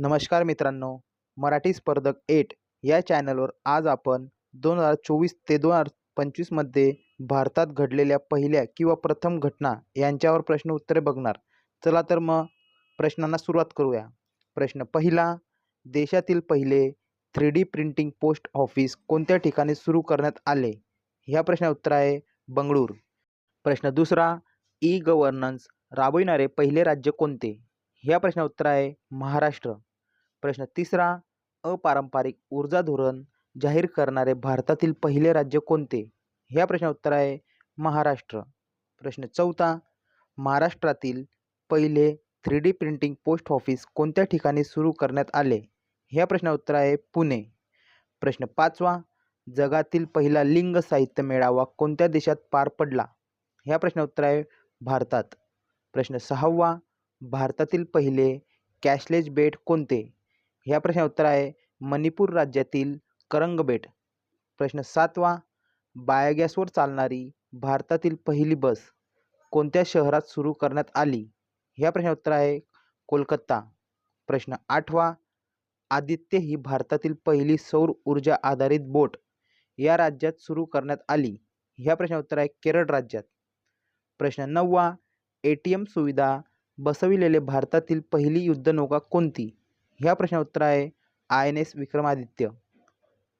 नमस्कार मित्रांनो मराठी स्पर्धक एट या चॅनलवर आज आपण दोन हजार चोवीस ते दोन हजार पंचवीसमध्ये भारतात घडलेल्या पहिल्या किंवा प्रथम घटना यांच्यावर प्रश्न उत्तरे बघणार. चला तर मग प्रश्नांना सुरुवात करूया. प्रश्न पहिला देशातील पहिले three D printing post office कोणत्या ठिकाणी सुरू करण्यात आले? ह्या प्रश्न उत्तर आहे बंगळूर. प्रश्न दुसरा ई गव्हर्नन्स राबविणारे पहिले राज्य कोणते? ह्या प्रश्न उत्तर आहे महाराष्ट्र. प्रश्न तिसरा अपारंपरिक ऊर्जा धोरण जाहीर करणारे भारतातील पहिले राज्य कोणते? ह्या प्रश्नाचं उत्तर आहे महाराष्ट्र. प्रश्न चौथा महाराष्ट्रातील पहिले three D printing post office कोणत्या ठिकाणी सुरू करण्यात आले? ह्या प्रश्नाचं उत्तर आहे पुणे. प्रश्न पाचवा जगातील पहिला लिंग साहित्य मेळावा कोणत्या देशात पार पडला? ह्या प्रश्नाचं उत्तर आहे भारतात. प्रश्न सहावा भारतातील पहिले कॅशलेस बेट कोणते? ह्या प्रश्नाचं उत्तर आहे मणिपूर राज्यातील करंगबेट. प्रश्न सातवा बायोगॅसवर चालणारी भारतातील पहिली बस कोणत्या शहरात सुरू करण्यात आली? ह्या प्रश्नाचं उत्तर आहे कोलकाता. प्रश्न आठवा आदित्य ही भारतातील पहिली सौर ऊर्जा आधारित बोट या राज्यात सुरू करण्यात आली? ह्या प्रश्नाचं उत्तर आहे केरळ राज्यात. प्रश्न नववा ए टी एम सुविधा बसविलेले भारतातील पहिली युद्धनौका कोणती? ह्या प्रश्नाचं उत्तर आहे आय एन एस विक्रमादित्य.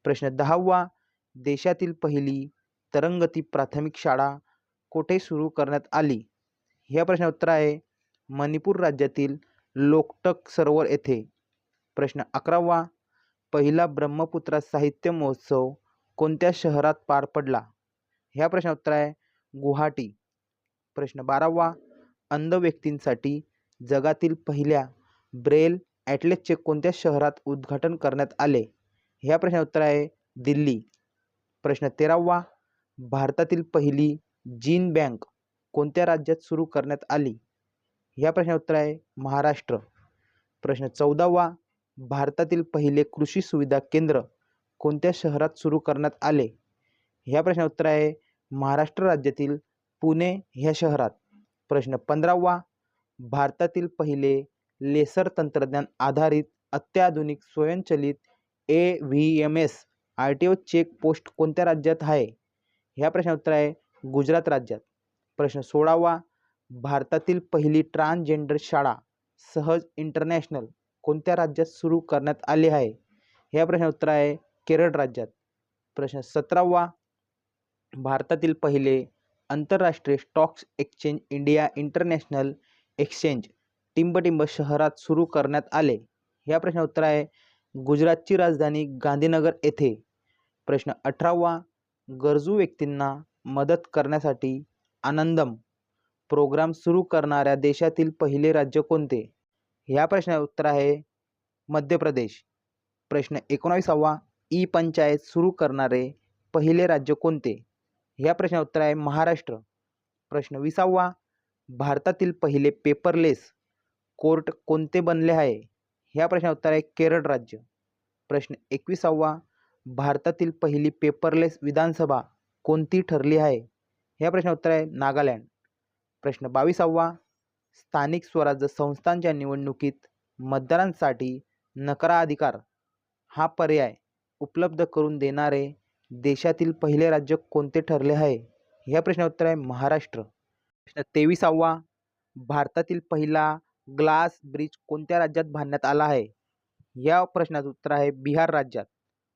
प्रश्न दहावा देशातील पहिली तरंगती प्राथमिक शाळा कोठे सुरू करण्यात आली? ह्या प्रश्नाचं उत्तर आहे मणिपूर राज्यातील लोकटक सरोवर येथे. प्रश्न अकरावा पहिला ब्रह्मपुत्रा साहित्य महोत्सव कोणत्या शहरात पार पडला? ह्या प्रश्नाचं उत्तर आहे गुवाहाटी. प्रश्न बारावा अंध व्यक्तींसाठी जगातील पहिल्या ब्रेल ॲटलेसचे कोणत्या शहरात उद्घाटन करण्यात आले? ह्या प्रश्न उत्तर आहे दिल्ली. प्रश्न तेरावा भारतातील पहिली जीन बँक कोणत्या राज्यात सुरू करण्यात आली? ह्या प्रश्न उत्तर आहे महाराष्ट्र. प्रश्न चौदावा भारतातील पहिले कृषी सुविधा केंद्र कोणत्या शहरात सुरू करण्यात आले? ह्या प्रश्न उत्तर आहे महाराष्ट्र राज्यातील पुणे ह्या शहरात. प्रश्न पंधरावा भारतातील पहिले लेसर तंत्रज्ञान आधारित अत्याधुनिक स्वयंचलित A V M S R T O check post कोणत्या राज्यात आहे? ह्या प्रश्न उत्तर आहे गुजरात राज्यात. प्रश्न सोळावा भारतातील पहिली ट्रान्सजेंडर शाळा सहज इंटरनॅशनल कोणत्या राज्यात सुरू करण्यात आली आहे? ह्या प्रश्न उत्तर आहे केरळ राज्यात. प्रश्न सतरावा भारतातील पहिले आंतरराष्ट्रीय stocks exchange India international exchange टिंबटिंब शहरात सुरू करण्यात आले. ह्या प्रश्न उत्तर आहे गुजरातची राजधानी गांधीनगर येथे. प्रश्न अठरावा गरजू व्यक्तींना मदत करण्यासाठी आनंदम प्रोग्राम सुरू करणाऱ्या देशातील पहिले राज्य कोणते? ह्या प्रश्नाचे उत्तर आहे मध्य प्रदेश. प्रश्न एकोणाविसावा ई पंचायत सुरू करणारे पहिले राज्य कोणते? ह्या प्रश्नाचे उत्तर आहे महाराष्ट्र. प्रश्न विसावा भारतातील पहिले पेपरलेस कोर्ट कोणते बनले आहे? ह्या प्रश्नाचं उत्तर आहे केरळ राज्य. प्रश्न एकविसावा. भारतातील पहिली पेपरलेस विधानसभा कोणती ठरली आहे? ह्या प्रश्नाचं उत्तर आहे नागालँड. प्रश्न बावीसावा. स्थानिक स्वराज्य संस्थांच्या निवडणुकीत मतदारांसाठी नकाराधिकार हा पर्याय उपलब्ध करून देणारे देशातील पहिले राज्य कोणते ठरले आहे? ह्या प्रश्नाचं उत्तर आहे महाराष्ट्र. प्रश्न तेविसावा. भारतातील पहिला ग्लास ब्रिज कोणत्या राज्यात बांधण्यात आला आहे? या प्रश्नाचं उत्तर आहे बिहार राज्यात.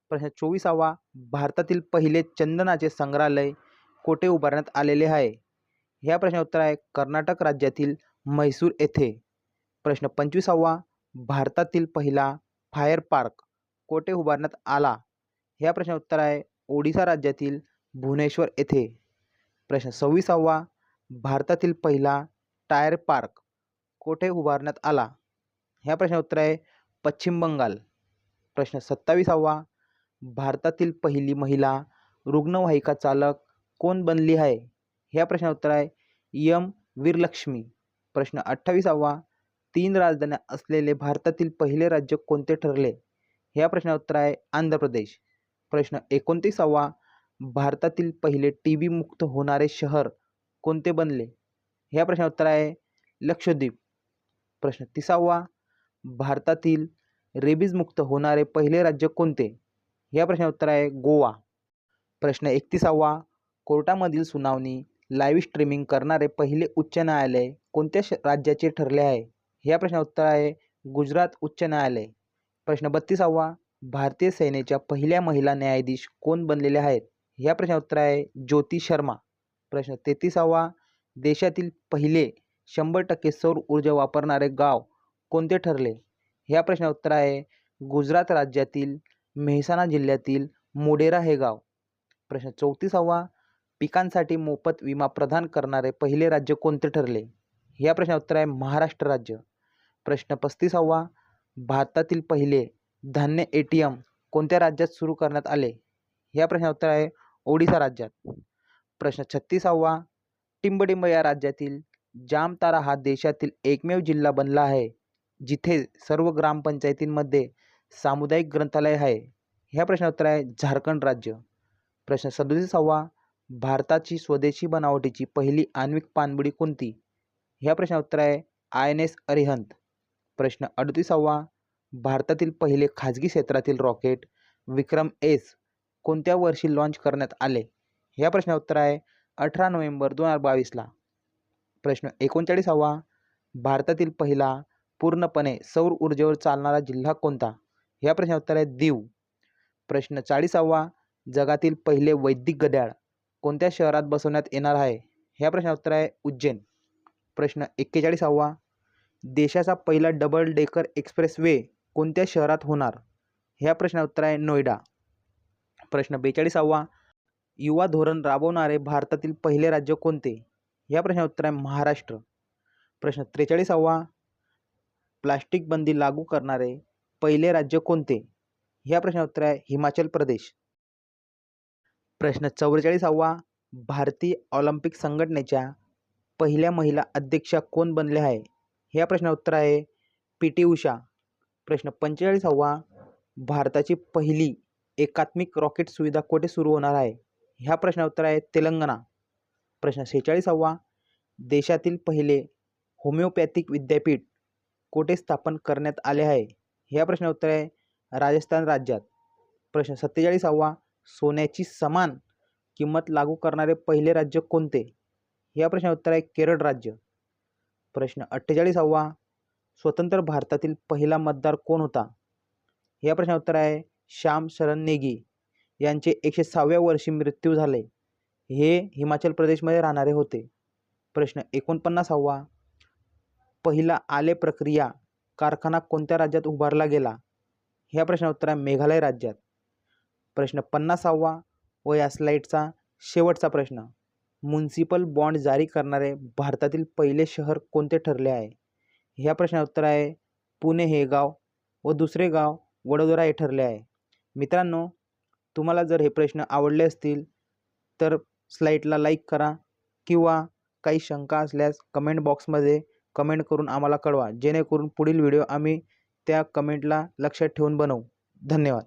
प्रश्न चोवीसावा. भारतातील पहिले चंदनाचे संग्रहालय कोठे उभारण्यात आलेले आहे? ह्या प्रश्नाचं उत्तर आहे कर्नाटक राज्यातील म्हैसूर येथे. प्रश्न पंचवीसावा. भारतातील पहिला फायर पार्क कोठे उभारण्यात आला? ह्या प्रश्नाचे उत्तर आहे ओडिसा राज्यातील भुवनेश्वर येथे. प्रश्न सव्वीसावा. भारतातील पहिला टायर पार्क कोठे उभारण्यात आला? ह्या प्रश्नाचं उत्तर आहे पश्चिम बंगाल. प्रश्न सत्तावीसावा. भारतातील पहिली महिला रुग्णवाहिका चालक कोण बनली आहे? ह्या प्रश्नाचं उत्तर आहे यम वीरलक्ष्मी. प्रश्न अठ्ठावीसावा. तीन राजधान्या असलेले भारतातील पहिले राज्य कोणते ठरले? ह्या प्रश्नाचं उत्तर आहे आंध्र प्रदेश. प्रश्न एकोणतीसावा. भारतातील पहिले टी बी मुक्त होणारे शहर कोणते बनले? ह्या प्रश्नाचं उत्तर आहे लक्षद्वीप. प्रश्न तिसावा. भारतातील रेबीजमुक्त होणारे पहिले राज्य कोणते? या प्रश्नाचं उत्तर आहे गोवा. प्रश्न एकतीसावा. कोर्टामधील सुनावणी लाईव्ह स्ट्रीमिंग करणारे पहिले उच्च न्यायालय कोणत्या श राज्याचे ठरले आहे? या प्रश्नाचं उत्तर आहे गुजरात उच्च न्यायालय. प्रश्न बत्तीसावा. भारतीय सेनेच्या पहिल्या महिला न्यायाधीश कोण बनलेल्या आहेत? या प्रश्नाचं उत्तर आहे ज्योती शर्मा. प्रश्न तेहतीसावा. देशातील पहिले शंभर टक्के सौर ऊर्जा वापरणारे गाव कोणते ठरले? ह्या प्रश्नाचं उत्तर आहे गुजरात राज्यातील मेहसाणा जिल्ह्यातील मोडेरा हे गाव. प्रश्न चौतीसावा पिकांसाठी मोफत विमा प्रदान करणारे पहिले राज्य कोणते ठरले? ह्या प्रश्नाचं उत्तर आहे महाराष्ट्र राज्य. प्रश्न पस्तीसावा भारतातील पहिले धान्य ए टी एम कोणत्या राज्यात सुरू करण्यात आले? ह्या प्रश्नाचं उत्तर आहे ओडिसा राज्यात. प्रश्न छत्तीसावा टिंबडिंब या राज्यातील जामतारा हा देशातील एकमेव जिल्हा बनला आहे जिथे सर्व ग्रामपंचायतींमध्ये सामुदायिक ग्रंथालय आहे. ह्या प्रश्नाचे उत्तर आहे झारखंड राज्य. प्रश्न सदोतीसावा भारताची स्वदेशी बनावटीची पहिली आण्विक पाणबुडी कोणती? ह्या प्रश्नाउत्तर आहे आय एन एस अरिहंत. प्रश्न अडतीसावा भारतातील पहिले खाजगी क्षेत्रातील रॉकेट विक्रम एस कोणत्या वर्षी लॉन्च करण्यात आले? ह्या प्रश्नाचे उत्तर आहे अठरा नोव्हेंबर दोन हजार बावीसला. प्रश्न एकोणचाळीसावा. भारतातील पहिला पूर्णपणे सौर ऊर्जेवर चालणारा जिल्हा कोणता? ह्या प्रश्नाचं उत्तर आहे दीव. प्रश्न चाळीसावा. जगातील पहिले वैदिक घड्याळ कोणत्या शहरात बसवण्यात येणार आहे? ह्या प्रश्नाचं उत्तर आहे उज्जैन. प्रश्न एक्केचाळीसावा. देशाचा पहिला डबल डेकर एक्सप्रेस वे कोणत्या शहरात होणार? ह्या प्रश्नाचं उत्तर आहे नोएडा. प्रश्न बेचाळीसावा. युवा धोरण राबवणारे भारतातील पहिले राज्य कोणते? या प्रश्नाचं उत्तर आहे महाराष्ट्र. प्रश्न त्रेचाळीसावा. प्लास्टिक बंदी लागू करणारे पहिले राज्य कोणते? ह्या प्रश्नाचं उत्तर आहे हिमाचल प्रदेश. प्रश्न चौवेचाळीसावा. भारतीय ऑलिम्पिक संघटनेच्या पहिल्या महिला अध्यक्षा कोण बनल्या आहे? ह्या प्रश्नाचं उत्तर आहे पी टी उषा. प्रश्न पंचेचाळीसावा. भारताची पहिली एकात्मिक रॉकेट सुविधा कोठे सुरू होणार आहे? ह्या प्रश्नाचं उत्तर आहे तेलंगणा. प्रश्न सेहेचाळीसावा. देशातील पहिले होमिओपॅथिक विद्यापीठ कोठे स्थापन करण्यात आले आहे? ह्या प्रश्नाचे उत्तर आहे राजस्थान राज्यात. प्रश्न सत्तेचाळीसावा सोन्याची समान किंमत लागू करणारे पहिले राज्य कोणते? या प्रश्नाचे उत्तर आहे केरळ राज्य. प्रश्न अठ्ठेचाळीसावा स्वतंत्र भारतातील पहिला मतदार कोण होता? या प्रश्नाचे उत्तर आहे श्याम शरण नेगी. यांचे एकशे सहाव्या वर्षी मृत्यू झाले. हे हिमाचल प्रदेशमध्ये राहणारे होते. प्रश्न एकोणपन्नासावा. पहिला आले प्रक्रिया कारखाना कोणत्या राज्यात उभारला गेला? ह्या प्रश्नाचे उत्तर आहे मेघालय राज्यात. प्रश्न पन्नासावा व या स्लाईडचा शेवटचा प्रश्न. म्युन्सिपल बॉन्ड जारी करणारे भारतातील पहिले शहर कोणते ठरले आहे? ह्या प्रश्नाचं उत्तर आहे पुणे हे गाव व दुसरे गाव वडोदरा हे ठरले आहे. मित्रांनो तुम्हाला जर हे प्रश्न आवडले असतील तर स्लाईडला लाईक करा किंवा काही शंका असल्यास कमेंट बॉक्समध्ये कमेंट करून आम्हाला कळवा जेणेकरून पुढील व्हिडिओ आम्ही त्या कमेंटला लक्षात ठेवून बनवू. धन्यवाद.